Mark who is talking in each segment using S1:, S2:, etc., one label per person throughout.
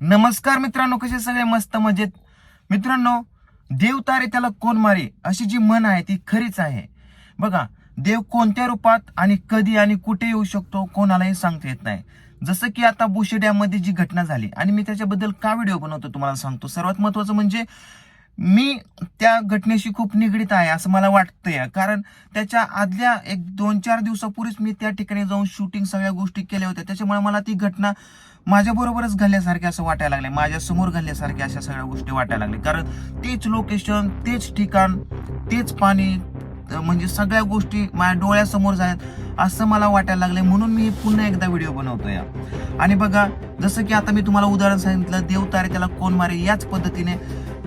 S1: नमस्कार मित्रांनो कसे सगळे? मस्त मजेत. मित्रांनो देव तारे त्याला कोण मारे? अशी जी म्हण आहे ती खरीच आहे. बघा देव कोणत्या रूपात आणि कधी आणि कुठे येऊ शकतो कोणालाही सांगता येत नाही. जसं की आता बुशेड्यामध्ये जी घटना झाली आणि मी त्याच्याबद्दल का व्हिडिओ बनवतो तुम्हाला सांगतो. सर्वात महत्वाचं म्हणजे मी त्या घटनेशी खूप निगडीत आहे असं मला वाटतंय. कारण त्याच्या आदल्या एक दोन चार दिवसापूर्वीच मी त्या ठिकाणी जाऊन शूटिंग सगळ्या गोष्टी केल्या होत्या. त्याच्यामुळे मला ती घटना माझ्या बरोबरच घडल्यासारखे असं वाटायला लागले. माझ्यासमोर घडल्यासारखे अशा सगळ्या गोष्टी वाटायला लागल्या कारण तेच लोकेशन तेच ठिकाण तेच पाणी म्हणजे सगळ्या गोष्टी माझ्या डोळ्यासमोर झाल्यात असं मला वाटायला लागले. म्हणून मी पुन्हा एकदा व्हिडिओ बनवतो या आणि बघा जसं की आता मी तुम्हाला उदाहरण सांगितलं देव तारे त्याला कोण मारे याच पद्धतीने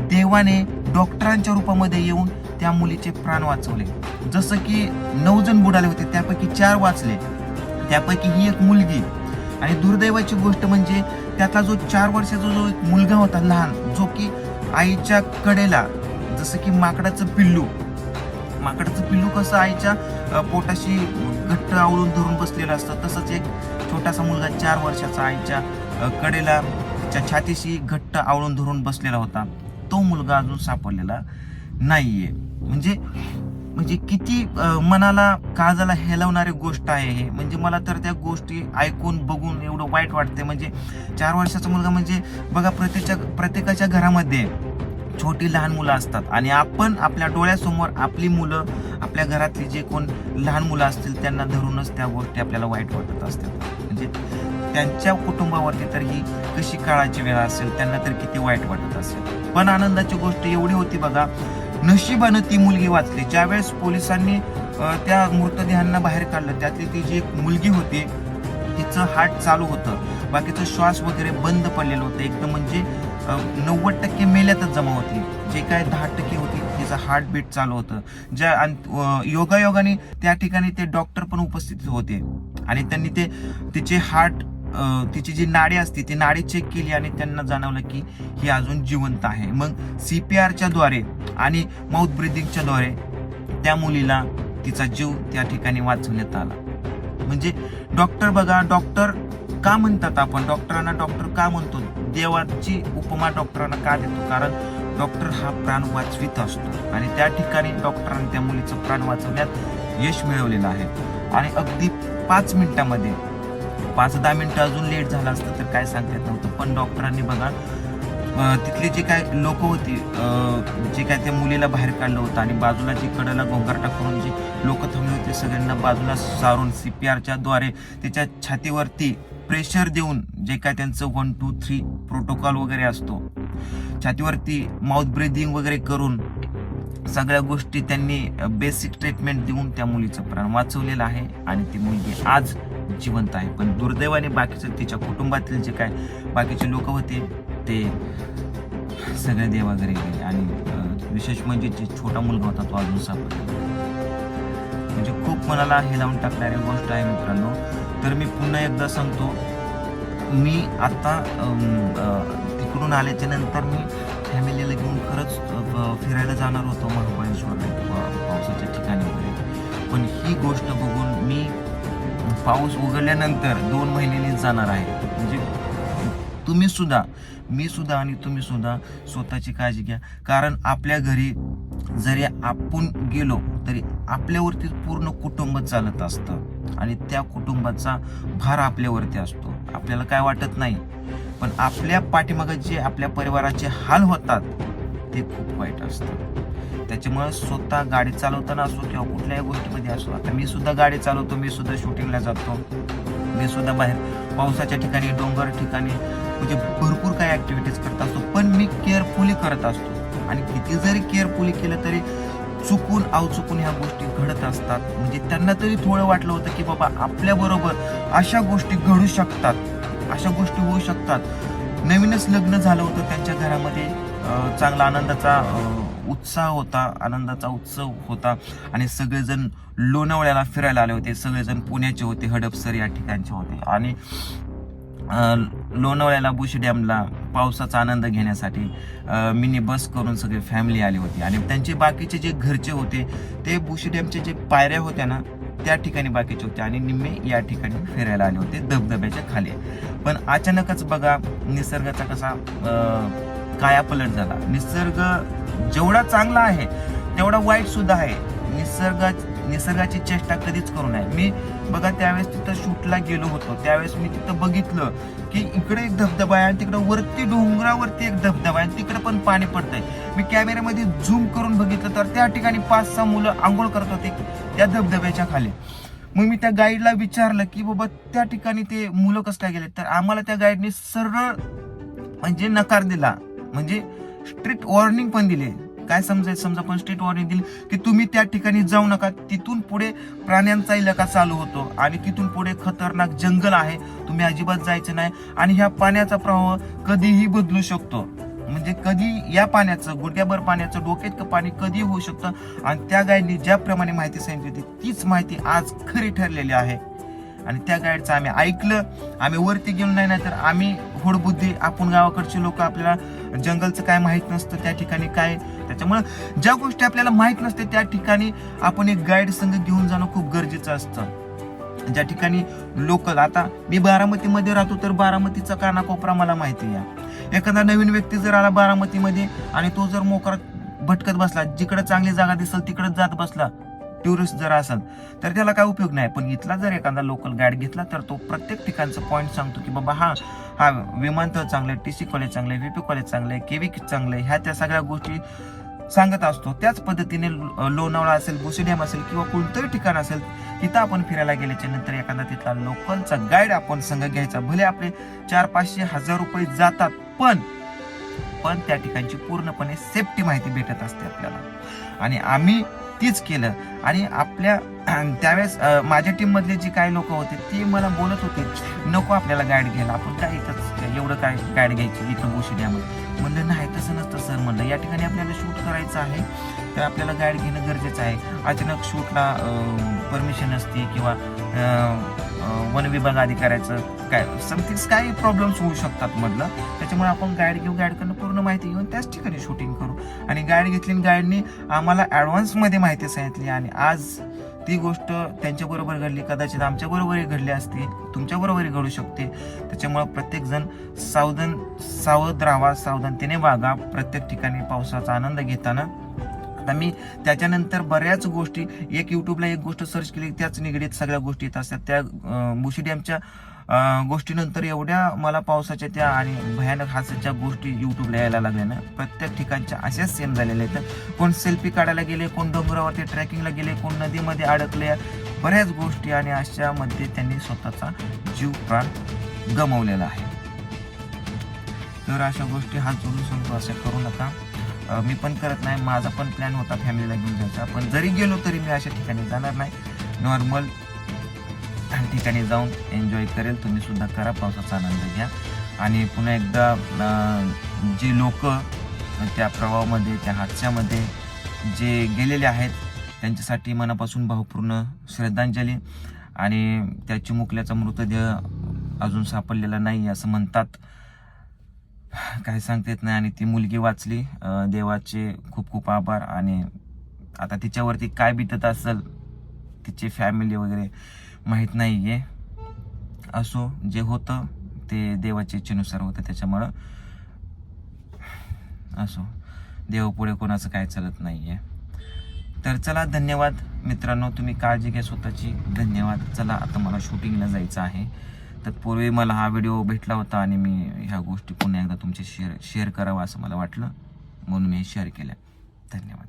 S1: देवाने डॉक्टरांच्या रूपामध्ये येऊन त्या मुलीचे प्राण वाचवले. जसं की नऊ जण बुडाले होते त्यापैकी चार वाचले. त्यापैकी ही एक मुलगी. आणि दुर्दैवाची गोष्ट म्हणजे त्यातला जो चार वर्षाचा जो एक मुलगा होता लहान जो की आईच्या कडेला जसं की माकडाचं पिल्लू. माकडाचं पिल्लू कसं आईच्या पोटाशी घट्ट आवळून धरून बसलेलं असतं तसंच एक छोटासा मुलगा चार वर्षाचा आईच्या कडेला च्या छातीशी घट्ट आवळून धरून बसलेला होता. तो मुलगा अजून सापडलेला नाहीये. म्हणजे म्हणजे किती मनाला काळजाला हेलवणारी गोष्ट आहे हे. म्हणजे मला तर त्या गोष्टी ऐकून बघून एवढं वाईट वाटते म्हणजे चार वर्षाचा मुलगा म्हणजे बघा प्रत्येच्या प्रत्येकाच्या घरामध्ये छोटी लहान मुलं असतात. आणि आपण आपल्या डोळ्यासमोर आपली मुलं आपल्या घरातली जे कोण लहान मुलं असतील त्यांना धरूनच त्या गोष्टी आपल्याला वाईट वाटत असतात. म्हणजे त्यांच्या कुटुंबावरती तर ही कशी काळाची वेळ असेल त्यांना तर किती वाईट वाटत असेल. पण आनंदाची गोष्ट एवढी होती बघा नशिबानं ती मुलगी वाचली. ज्यावेळेस पोलिसांनी त्या मृतदेहांना बाहेर काढलं त्यातली ती जी एक मुलगी होती तिचं हार्ट चालू होतं. बाकीचं श्वास वगैरे बंद पडलेलं होतं. एकदम म्हणजे नव्वद टक्के मेल्यातच जमा होती. जे काय दहा टक्के होती तिचं हार्टबीट चालू होतं. ज्या आणि, योगायोगाने त्या ठिकाणी ते डॉक्टर पण उपस्थित होते. आणि त्यांनी ते तिचे हार्ट तिची जी नाडी असते ती नाडी चेक केली आणि त्यांना जाणवलं की ही अजून जिवंत आहे. मग सी पी आरच्या द्वारे आणि माउथ ब्रिदिंगच्या द्वारे त्या मुलीला तिचा जीव त्या ठिकाणी वाचवण्यात आला. म्हणजे डॉक्टर बघा डॉक्टर का म्हणतात आपण? डॉक्टरांना डॉक्टर का म्हणतो? देवाची उपमा डॉक्टरांना का देतो? कारण डॉक्टर हा प्राण वाचवित असतो. आणि त्या ठिकाणी डॉक्टरांनी त्या मुलीचं प्राण वाचवण्यात यश मिळवलेलं आहे. आणि अगदी पाच मिनिटामध्ये पाच दहा मिनटं अजून लेट झालं असतं तर काय सांगता येत नव्हतं. पण डॉक्टरांनी बघा तिथले तिथली जी काय लोक होती जे काय त्या मुलीला बाहेर काढलं होतं आणि बाजूला जी कडेला गोंगारटा करून जी लोक थांबले होते सगळ्यांना बाजूला सारून सी पी आरच्या द्वारे त्याच्या छातीवरती प्रेशर देऊन जे काय त्यांचं वन टू थ्री प्रोटोकॉल वगैरे असतो छातीवरती माउथ ब्रिदिंग वगैरे करून सगळ्या गोष्टी त्यांनी बेसिक ट्रीटमेंट देऊन त्या मुलीचं प्राण वाचवलेलं आहे आणि ती मुलगी आज जिवंत आहे. पण दुर्दैवाने बाकीचं तिच्या कुटुंबातील जे काय बाकीचे लोक होते ते सगळे देवाघरी गेले. आणि विशेष म्हणजे जे छोटा मुलगा होता तो अजून सापडला. म्हणजे खूप मनाला हे लावून टाकणारी गोष्ट आहे मित्रांनो. तर मी पुन्हा एकदा सांगतो मी आता तिकडून आल्याच्यानंतर मी फॅमिलीला घेऊन खरंच फिरायला जाणार होतो महाबळेश्वरला किंवा पावसाच्या ठिकाणी वगैरे. पण ही गोष्ट बघून मी पाऊस उघडल्यानंतर दोन महिन्यांनी जाणार आहे. म्हणजे तुम्ही सुद्धा मी सुद्धा आणि तुम्ही सुद्धा स्वतःची काळजी घ्या. कारण आपल्या घरी जरी आपण गेलो तरी आपल्यावरती पूर्ण कुटुंब चालत असतं. आणि त्या कुटुंबाचा भार आपल्यावरती असतो. आपल्याला काय वाटत नाही. पण आपल्या पाठीमागं जे आपल्या परिवाराचे हाल होतात ते खूप वाईट असतं. त्याच्यामुळे स्वतः गाडी चालवताना असो किंवा कुठल्याही गोष्टीमध्ये असो आता मी सुद्धा गाडी चालवतो मी सुद्धा शूटिंगला जातो. मी सुद्धा बाहेर पावसाच्या ठिकाणी डोंगर ठिकाणी म्हणजे भरपूर काही ऍक्टिव्हिटीज करत असतो. पण मी केअरफुली करत असतो. आणि किती जरी केअरफुली केलं तरी चुकून अवचुकून ह्या गोष्टी घडत असतात. म्हणजे त्यांना तरी थोडं वाटलं होतं की बाबा आपल्याबरोबर अशा गोष्टी घडू शकतात. अशा गोष्टी होऊ शकतात. नवीनच लग्न झालं होतं त्यांच्या घरामध्ये. चांगला आनंदाचा उत्साह होता आनंदाचा उत्सव होता आणि सगळेजण लोणावळ्याला फिरायला आले होते. सगळेजण पुण्याचे होते हडपसर या ठिकाणचे होते. आणि लोणावळ्याला बुशी डॅमला पावसाचा आनंद घेण्यासाठी मिनी बस करून सगळे फॅमिली आली होती. आणि त्यांचे बाकीचे जे घरचे होते ते बुशी डॅमचे जे पायऱ्या होत्या ना त्या ठिकाणी बाकीचे होते आणि निम्मे या ठिकाणी फिरायला आले होते धबधब्याच्या खाली. पण अचानकच बघा निसर्गाचा कसा कायापलट झाला. निसर्ग जेवढा चांगला आहे तेवढा वाईट सुद्धा आहे. निसर्गा निसर्गाची चेष्टा कधीच करू नये. मी बघा त्यावेळेस तिथं शूटला गेलो होतो. त्यावेळेस मी तिथं बघितलं की इकडे एक धबधबा आहे आणि तिकडे वरती डोंगरावरती एक धबधबा आहे. आणि तिकडे पण पाणी पडतंय. मी कॅमेऱ्यामध्ये झूम करून बघितलं तर त्या ठिकाणी पाच सहा मुलं आंघोळ करत होते त्या धबधब्याच्या खाली. मग मी त्या गाईडला विचारलं की बाबा त्या ठिकाणी ते मुलं कसं काय गेले तर आम्हाला त्या गाईडने सरळ म्हणजे नकार दिला. म्हणजे स्ट्रिक्ट वॉर्निंग पण दिली काय समजायचं? समजा पण स्ट्रिक्ट वॉर्निंग दिली की तुम्ही त्या ठिकाणी जाऊ नका तिथून पुढे प्राण्यांचा इलाका चालू होतो आणि तिथून पुढे खतरनाक जंगल आहे तुम्ही अजिबात जायचं नाही आणि ह्या पाण्याचा प्रवाह कधीही बदलू शकतो. म्हणजे कधी या पाण्याचं गुडघ्याभर पाण्याचं डोक्यात पाणी कधी होऊ शकतं? आणि त्या गाईडनी ज्याप्रमाणे माहिती सांगितली होती तीच माहिती आज खरी ठरलेली आहे. आणि त्या गाईडचं आम्ही ऐकलं आम्ही वरती गेलो नाही तर आम्ही होडबुद्धी आपण गावाकडचे लोक आपल्याला जंगलचं काय माहीत नसतं त्या ठिकाणी काय? त्याच्यामुळं ज्या गोष्टी आपल्याला माहीत नसते त्या ठिकाणी आपण एक गाईड संघ घेऊन जाणं खूप गरजेचं असतं. ज्या ठिकाणी लोकल आता मी बारामतीमध्ये राहतो तर बारामतीचा कानाकोपरा मला माहिती आहे. एखादा नवीन व्यक्ती जर आला बारामतीमध्ये आणि तो जर मोकरा भटकत बसला जिकडे चांगली जागा दिसेल तिकडे जात बसला टुरिस्ट जर असेल तर त्याला काय उपयोग नाही. पण इथला जर एखादा लोकल गाईड घेतला तर तो प्रत्येक ठिकाणचं पॉईंट सांगतो की बाबा हा हा विमानतळ चांगलं आहे टी सी कॉलेज चांगलं आहे व्हीपी कॉलेज चांगलं आहे केवी चांगलं आहे ह्या त्या सगळ्या गोष्टी सांगत असतो. त्याच पद्धतीने लोणावळा असेल बुसी डॅम असेल किंवा कोणतंही ठिकाण असेल तिथं आपण फिरायला गेल्याच्यानंतर एखादा तिथला लोकलचा गाईड आपण संघ घ्यायचा. भले आपले चार पाचशे हजार रुपये जातात पण पण त्या ठिकाणची पूर्णपणे सेफ्टी माहिती भेटत असते आपल्याला. आणि आम्ही तीच केलं. आणि आपल्या त्यावेळेस माझ्या टीम मधले जे काही लोक होते ते मला बोलत होते नको आपल्याला गाईड घ्यायला आपण काय इथंच एवढं काय गाईड घ्यायची इथं गोष्टी द्यामध्ये म्हणलं नाही तसं नसतं सर म्हणलं या ठिकाणी आपल्याला शूट करायचं आहे तर आपल्याला गाईड घेणं गरजेचं आहे. अचानक शूटला परमिशन असते किंवा वन विभाग अधिकाऱ्याचं काय समथिंग्स काही प्रॉब्लेम्स होऊ शकतात म्हटलं. त्याच्यामुळे आपण गाईड घेऊ गाईडकडनं पूर्ण माहिती घेऊन त्याच ठिकाणी शूटिंग करू. आणि गाईड घेतली आणि गाईडनी आम्हाला ॲडव्हान्समध्ये माहिती सांगितली आणि आज ती गोष्ट त्यांच्याबरोबर घडली. कदाचित आमच्याबरोबरही घडली असती तुमच्याबरोबरही घडू शकते. त्याच्यामुळं प्रत्येकजण सावधान सावध राहावा सावधानतेने वागा. प्रत्येक ठिकाणी पावसाचा आनंद घेताना आता मी त्याच्यानंतर बऱ्याच गोष्टी एक यूट्यूबला एक गोष्ट सर्च केली त्याच निगडीत सगळ्या गोष्टी येत असतात. त्या मुशी डॅमच्या गोष्टीनंतर एवढ्या मला पावसाच्या त्या आणि भयानक हास्याच्या गोष्टी यूट्यूबला यायला लागल्या ना. प्रत्येक ठिकाणच्या अशाच सेम झालेल्या आहेत. कोण सेल्फी काढायला गेले कोण डोंगरावरती ट्रॅकिंगला गेले कोण नदीमध्ये अडकले बऱ्याच गोष्टी आणि अशामध्ये त्यांनी स्वतःचा जीव प्राण गमावलेला आहे. तर अशा गोष्टी हात जोडून सांगतो असं करू नका. मी पण करत नाही माझा पण प्लॅन होता फॅमिलीला घेऊन जायचा. पण जरी गेलो तरी मी अशा ठिकाणी जाणार नाही. नॉर्मल ठिकाणी जाऊन एन्जॉय करेल. तुम्ही सुद्धा करा पावसाचा आनंद घ्या. आणि पुन्हा एकदा जे लोक त्या प्रवाहामध्ये त्या हादस्यामध्ये जे गेलेले आहेत त्यांच्यासाठी मनापासून भावपूर्ण श्रद्धांजली आणि त्या चिमुकल्याचा मृतदेह अजून सापडलेला नाही असं म्हणतात. काय सांगता येत नाही आणि ती मुलगी वाचली. देवाचे खूप खूप आभार आणि आता तिच्यावरती काय बितत असेल तिची फॅमिली वगैरे माहीत नाही आहे असो जे होतं ते देवाच्या इच्छेनुसार होतं त्याच्यामुळं असो. देवापुढे कोणाचं काय चालत नाही आहे तर चला धन्यवाद मित्रांनो. तुम्ही काळजी घ्या स्वतःची. धन्यवाद. चला आता मला शूटिंगला जायचं आहे. तत्पूर्वी मला हा व्हिडिओ भेटला होता आणि मी ह्या गोष्टी पुन्हा एकदा तुमचे शेअर शेअर करावा असं मला वाटलं. म्हणून मी शेअर केल्या धन्यवाद.